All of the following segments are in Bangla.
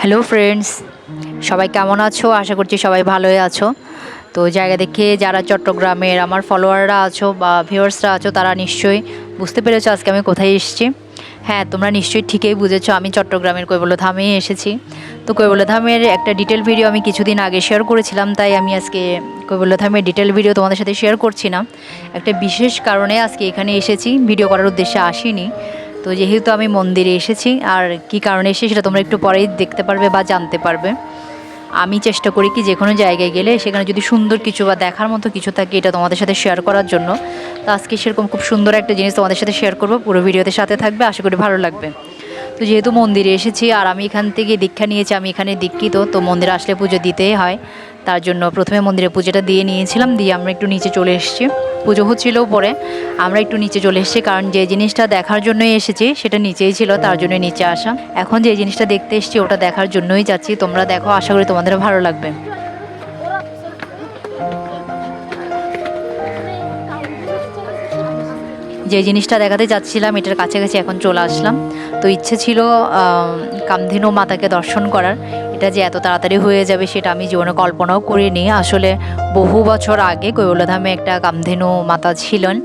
হ্যালো ফ্রেন্ডস, সবাই কেমন আছো? আশা করছি সবাই ভালোই আছো। তো জায়গা দেখে যারা চট্টগ্রামের আমার ফলোয়াররা আছো বা ভিউয়ার্সরা আছো, তারা নিশ্চয়ই বুঝতে পেরেছ আজকে আমি কোথায় এসেছি। হ্যাঁ তোমরা নিশ্চয়ই ঠিকই বুঝেছ, আমি চট্টগ্রামের কৈবল্যধামে এসেছি। তো কৈবল্যধামের একটা ডিটেল ভিডিও আমি কিছুদিন আগে শেয়ার করেছিলাম, তাই আমি আজকে কৈবল্যধামের ডিটেল ভিডিও তোমাদের সাথে শেয়ার করছি না। একটা বিশেষ কারণে আজকে এখানে এসেছি ভিডিও করার উদ্দেশ্যে আসিনি। তো যেহেতু আমি মন্দিরে এসেছি, আর কি কারণে এসে সেটা তোমরা একটু পরেই দেখতে পারবে বা জানতে পারবে। আমি চেষ্টা করি কি যে কোনো জায়গায় গেলে সেখানে যদি সুন্দর কিছু বা দেখার মতো কিছু থাকে, এটা তোমাদের সাথে শেয়ার করার জন্য। তো আজকে সেরকম খুব সুন্দর একটা জিনিস তোমাদের সাথে শেয়ার করব, পুরো ভিডিওতে সাথে থাকবে, আশা করি ভালো লাগবে। তো যেহেতু মন্দিরে এসেছি, আর আমি এখান থেকে দীক্ষা নিয়েছি, আমি এখানে দীক্ষিত, তো মন্দিরে আসলে পুজো দিতেই হয়। তার জন্য প্রথমে মন্দিরে পুজোটা দিয়ে নিয়েছিলাম, দিয়ে আমরা একটু নিচে চলে এসেছি। পুজো হচ্ছিল পরে, আমরা একটু নিচে চলে এসেছি, কারণ যে জিনিসটা দেখার জন্যই এসেছি, সেটা নিচেই ছিল, তার জন্য নিচে আসা। এখন যে জিনিসটা দেখতে এসেছি, ওটা দেখার জন্যই যাচ্ছি। তোমরা দেখো, আশা করি তোমাদের ভালো লাগবে। যে জিনিসটা দেখাতে যাচ্ছিলাম, এটার কাছাকাছি এখন চলে আসলাম। তো ইচ্ছে ছিল কামধেনু মাতাকে দর্শন করার। এটা যে এত তাড়াতাড়ি হয়ে যাবে সেটা আমি জীবনে কল্পনাও করিনি। আসলে বহু বছর আগে কৈলাধামে একটা কামধেনু মাতা ছিলেন।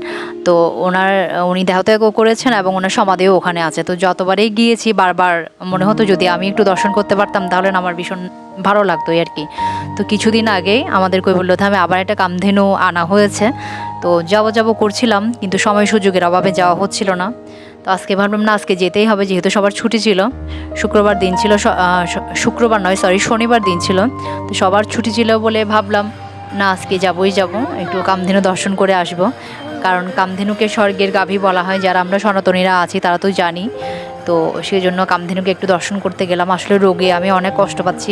তো ওনার, উনি দেহত্যাগও করেছেন এবং ওনার সমাধিও ওখানে আছে। তো যতবারই গিয়েছি, বারবার মনে হতো যদি আমি একটু দর্শন করতে পারতাম, তাহলে আমার ভীষণ ভালো লাগতো আর কি। তো কিছুদিন আগেই আমাদের কৈবল্যধামে আবার একটা কামধেনু আনা হয়েছে। তো যাব যাব করছিলাম, কিন্তু সময় সুযোগের অভাবে যাওয়া হচ্ছিল না। তো আজকে ভাবলাম, না, আজকে যেতেই হবে, যেহেতু সবার ছুটি ছিল। শুক্রবার দিন ছিল শুক্রবার নয় সরি শনিবার দিন ছিল। তো সবার ছুটি ছিল বলে ভাবলাম, না, আজকে যাবই যাব, একটু কামধেনু দর্শন করে আসব। কারণ কামধেনুকে স্বর্গের গাভী বলা হয়, যারা আমরা সনাতনীরা আছি, তারা তো জানি। তো সেই জন্য কামধেনুকে একটু দর্শন করতে গেলাম। আসলে রোগে আমি অনেক কষ্ট পাচ্ছি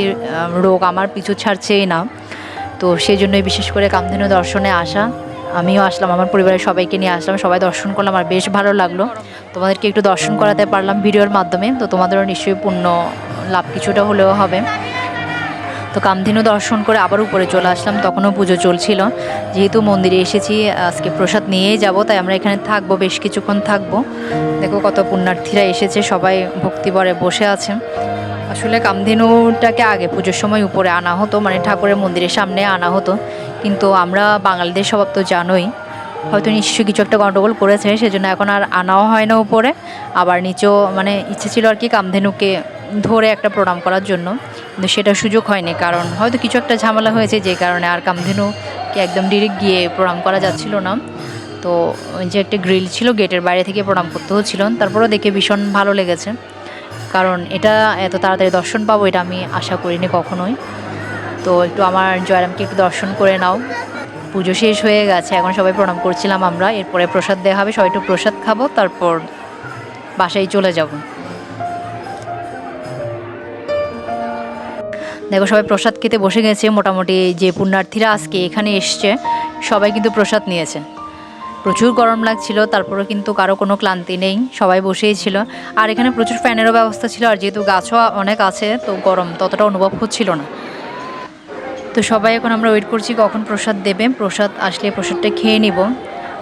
রোগ আমার পিছু ছাড়ছেই না। তো সেই জন্যই বিশেষ করে কামধেনু দর্শনে আসা। আমিও আসলাম, আমার পরিবারের সবাইকে নিয়ে আসলাম, সবাই দর্শন করলাম আর বেশ ভালো লাগল। তোমাদেরকে একটু দর্শন করাতে পারলাম ভিডিওর মাধ্যমে, তো তোমাদেরও নিশ্চয়ই পূর্ণ লাভ কিছুটা হলেও হবে। তো কামধেনু দর্শন করে আবার উপরে চলে আসলাম, তখনও পুজো চলছিল। যেহেতু মন্দিরে এসেছি, আজকে প্রসাদ নিয়েই যাব, তাই আমরা এখানে থাকব, বেশ কিছুক্ষণ থাকব। দেখো কত পুণ্যার্থীরা এসেছে, সবাই ভক্তিবরে বসে আছে। আসলে কামধেনুটাকে আগে পুজোর সময় উপরে আনা হতো মানে ঠাকুরের মন্দিরের সামনে আনা হতো। কিন্তু আমরা বাঙালিদের স্বভাব তো জানোই। হয়তো নিশ্চয়ই কিছু একটা গণ্ডগোল করেছে, সেজন্য এখন আর আনাও হয় না উপরে। আবার নিচেও মানে ইচ্ছে ছিল আর কি কামধেনুকে ধরে একটা প্রণাম করার জন্য। কিন্তু সেটা সুযোগ হয়নি, কারণ হয়তো কিছু একটা ঝামেলা হয়েছে, যে কারণে আর কামধেনুকে একদম ডিরেক্ট গিয়ে প্রণাম করা যাচ্ছিল না। তো যে একটা গ্রিল ছিল গেটের বাইরে থেকে প্রণাম করতে হচ্ছিল তারপরেও দেখে ভীষণ ভালো লেগেছে। কারণ এটা এত তাড়াতাড়ি দর্শন পাবো, এটা আমি আশা করিনি কখনোই। তো একটু আমার জয়রামকে একটু দর্শন করে নাও। পুজো শেষ হয়ে গেছে, এখন সবাই প্রণাম করছিলাম আমরা। এরপরে প্রসাদ দেওয়া হবে, সবাই একটু প্রসাদ খাব, তারপর বাসায় চলে যাব। দেখো, সবাই প্রসাদ খেতে বসে গেছে, মোটামুটি যে পুণ্যার্থীরা আজকে এখানে এসছে, সবাই কিন্তু প্রসাদ নিয়েছে। প্রচুর গরম লাগছিল তারপরে কিন্তু কারও কোনো ক্লান্তি নেই, সবাই বসেই ছিল। আর এখানে প্রচুর ফ্যানেরও ব্যবস্থা ছিল, আর যেহেতু গাছও অনেক আছে, তো গরম ততটা অনুভব হচ্ছিল না। তো সবাই এখন আমরা ওয়েট করছি কখন প্রসাদ দেবে প্রসাদ আসলে প্রসাদটা খেয়ে নিব।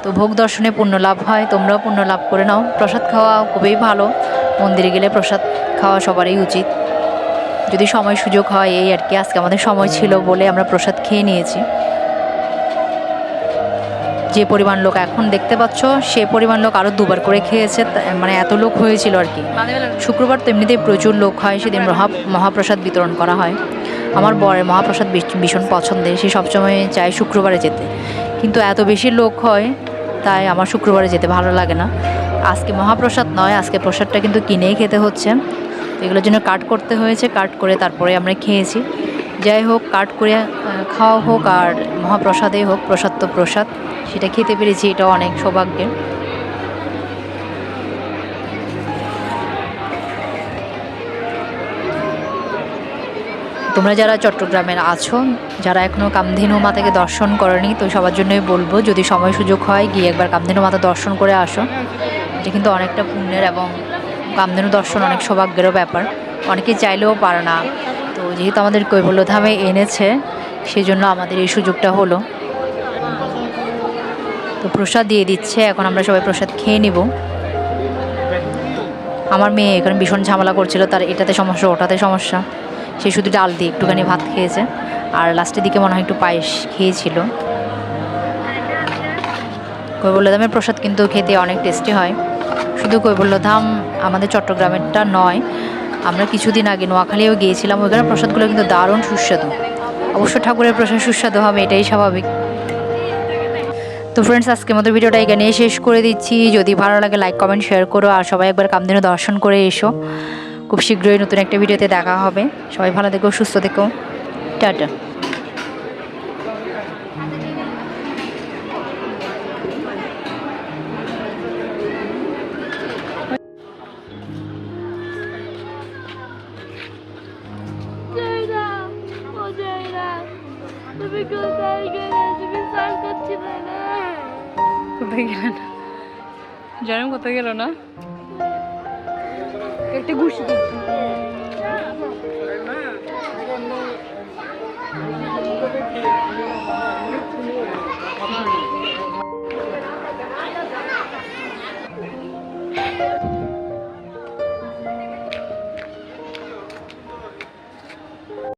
তো ভোগ দর্শনে পুণ্য লাভ হয় তোমরাও পুণ্য লাভ করে নাও। প্রসাদ খাওয়া খুবই ভালো। মন্দিরে গেলে প্রসাদ খাওয়া সবারই উচিত। যদি সময় সুযোগ হয় এই আর কি। আজকে আমাদের সময় ছিল বলে আমরা প্রসাদ খেয়ে নিয়েছি। যে পরিমাণ লোক এখন দেখতে পাচ্ছ সে পরিমাণ লোক আরও দুবার করে খেয়েছে। মানে এত লোক হয়েছিল আর কি। শুক্রবার তো এমনিতেই প্রচুর লোক হয় সেদিন মহা মহাপ্রসাদ বিতরণ করা হয়। আমার বরের মহাপ্রসাদ ভীষণ পছন্দের। সে সবসময় চায় শুক্রবারে যেতে। কিন্তু এত বেশি লোক হয়, তাই আমার শুক্রবারে যেতে ভালো লাগে না। আজকে মহাপ্রসাদ নয়, আজকে প্রসাদটা কিন্তু কিনেই খেতে হচ্ছে। এগুলোর জন্য কাট করতে হয়েছে কাট করে তারপরে আমরা খেয়েছি। যাই হোক কাট করে খাওয়া হোক আর মহাপ্রসাদেই হোক, প্রসাদ তো প্রসাদ। সেটা খেতে পেরেছি এটা অনেক সৌভাগ্যের। তোমরা যারা চট্টগ্রামের আছো, যারা এখনও কামধেনু মাতাকে দর্শন করনি, তো সবার জন্যই বলব, যদি সময় সুযোগ হয়, গিয়ে একবার কামধেনু মাতা দর্শন করে আসো। এটা কিন্তু অনেকটা পুণ্যের এবং কামধেনু দর্শন অনেক সৌভাগ্যেরও ব্যাপার। অনেকেই চাইলেও পারে না। তো যেহেতু আমাদের কৈবল্যধামে এনেছে সেই জন্য আমাদের এই সুযোগটা হলো। তো প্রসাদ দিয়ে দিচ্ছে, এখন আমরা সবাই প্রসাদ খেয়ে নিব। আমার মেয়ে এখানে ভীষণ ঝামেলা করছিল, তার এটাতে সমস্যা, ওটাতে সমস্যা। সে শুধু ডাল দিয়ে একটুখানি ভাত খেয়েছে। আর লাস্টের দিকে মনে হয় একটু পায়েস খেয়েছিল। কৈবল্যধামের প্রসাদ কিন্তু খেতে অনেক টেস্টি হয়। শুধু কৈবল্যধাম আমাদের চট্টগ্রামেরটা নয়, আমরা কিছুদিন আগে নোয়াখালীও গিয়েছিলাম। ওইখানে প্রসাদগুলো কিন্তু দারুণ সুস্বাদু। অবশ্য ঠাকুরের প্রসাদ সুস্বাদু হবে, এটাই স্বাভাবিক। তো ফ্রেন্ডস আজকের মতো ভিডিওটা এখানে শেষ করে দিচ্ছি। যদি ভালো লাগে লাইক কমেন্ট শেয়ার করো। আর সবাই একবার কামদিনও দর্শন করে এসো। খুব শীঘ্রই নতুন একটা ভিডিওতে দেখা হবে। সবাই ভালো থেকো সুস্থ থেকো। টাটা. তুমি কোথায় গেলে? তুমি সার করছিলে না? কোথায় গেলেন জনম কোথায় গেল না? একটা ঘুষি Ceyda.